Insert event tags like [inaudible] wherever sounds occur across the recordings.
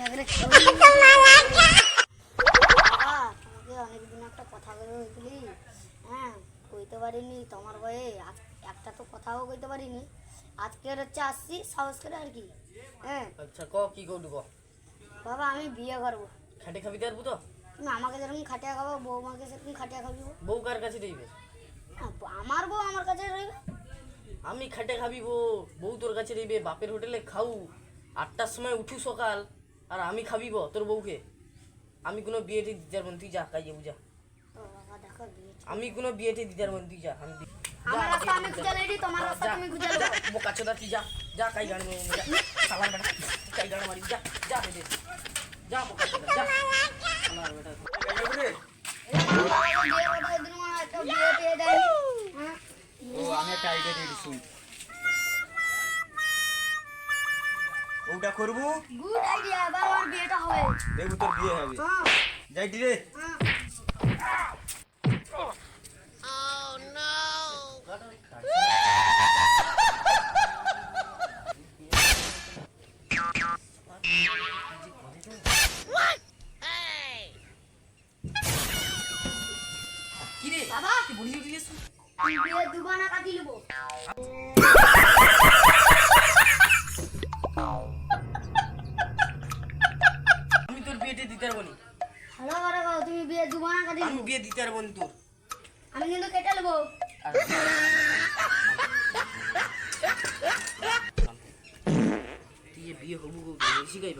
[laughs] একটা কথা হ্যাঁ কইতে পারিনি তোমার বয়ে একটা তো কথাও কইতে পারিনি। আজকের হচ্ছে আসছি সাহস করে আর কি। হ্যাঁ। আচ্ছা, ক বাবা আমি বিয়ে খাটে খাবি পারব তো তুমি আমাকে যেরকম খাটিয়া সেরকম খাটিয়া খাবি বউ। কার কাছে রইবে? আমার বউ আমার কাছে রইবে। আমি খাটে খাবি বউ। তোর কাছে রইবে বাপের হোটেলে খাও আটটার সময় উঠু সকাল। আর আমি খাবিব তোর বউকে আমি কোনো বিয়েটি দিদার বোন তুই যা কাইয়ে বুঝা আমি কোনো বিয়েটি দিদার বোন তুই যা আমি আমার রাস্তা আমি খুঁজে যা। তোমার রাস্তা যা, তুমি খুঁজে যা, বোকা চোদা তুই যা যা কাই গান মারবো, যা সালার বেটা কাই গান মারি যা যা হেদে যা বোকা চোদা যা সালার বেটা বিয়ে কথা দিন মনে হয় একটা বিয়ে পেয়ে দেয়নি হ্যাঁ ও আমি একটা আইডিয়া দিচ্ছি করব? গুড আইডিয়া এবার আমার বিয়েটা হবে। দেখব তোর বিয়ে হবে। হ্যাঁ যাই রে। হ্যাঁ বাবা কি বলি উঠি তুই বিয়ে দুবানা কাটি নেব। [laughs] বিয়েতে দিতে পারব নি। ভালো করে বলো, তুমি বিয়ে দুবানা কাটি আমি বিয়ে দিতে পারব নি তোর। আমি কিন্তু কেটে নেব। তুই বিয়ে হবু বেশি গাইব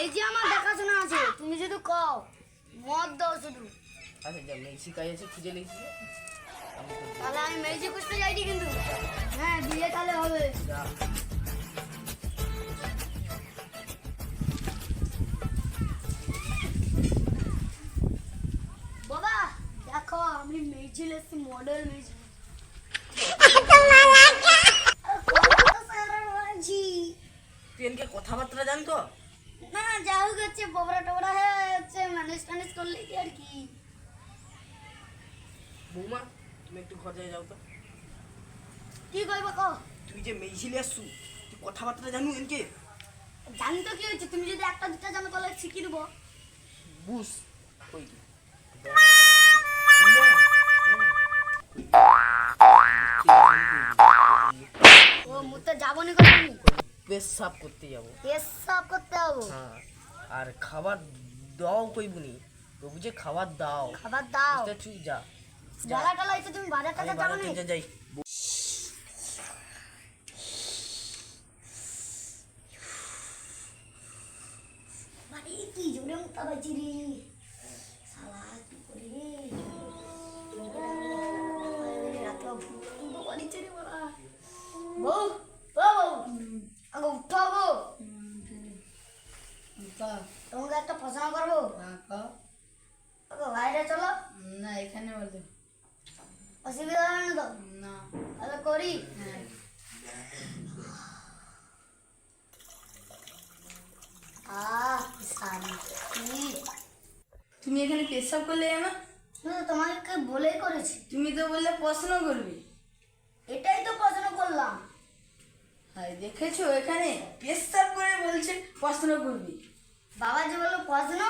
এই যে আমার দেখাশোনা আছে তুমি শুধু কও মদ দাও শুধু। আচ্ছা যা মেসি কাজ আছে খুঁজে নিয়েছি তাহলে আমি মেজি খুঁজতে যাইনি কিন্তু। হ্যাঁ বিয়ে তাহলে হবে। মডেল তুই এনকে কথাবার্তা জান তো না যা হোক হচ্ছে ববরা টবরা হয়ে হচ্ছে ম্যানেজ ট্যানেজ করলে কি আর কি? বৌমা তুমি একটু ঘর যাই যাও তো। কি করব কো তুই যে মেইছিলে আসছু তুই কথাবার্তা জানু এনকে? জানি তো কি হচ্ছে তুমি যদি একটা দুটা জানো তাহলে শিখিয়ে দেবো। বুঝ কই ও মুতে যাব নি করে পেশাব করতে যাব। পেশাব করতে হব হ্যাঁ আর খাবার দাও কইবুনি। তো বুঝে খাবার দাও। খাবার দাও। বুঝতে তুই যা। জ্বালা টালা এসে তুমি বাজার আমি যাব নি যাই। বাড়ি কি জোরে মুতা বাজি রে? বলা তোমাকে একটা পছন্দ করব বাইরে চলো না এখানে বলে অসুবিধা হবে না তো না তাহলে করি হ্যাঁ তুমি এখানে পেশাব করলে শুধু তোমাকে বলেই করেছি। তুমি তো বললে প্রশ্ন করবে। এটাই তো প্রশ্ন করলাম। আর দেখেছ এখানে? পেস্তার করে বলছে প্রশ্ন করবি। বাবা যে বলল পছন্দ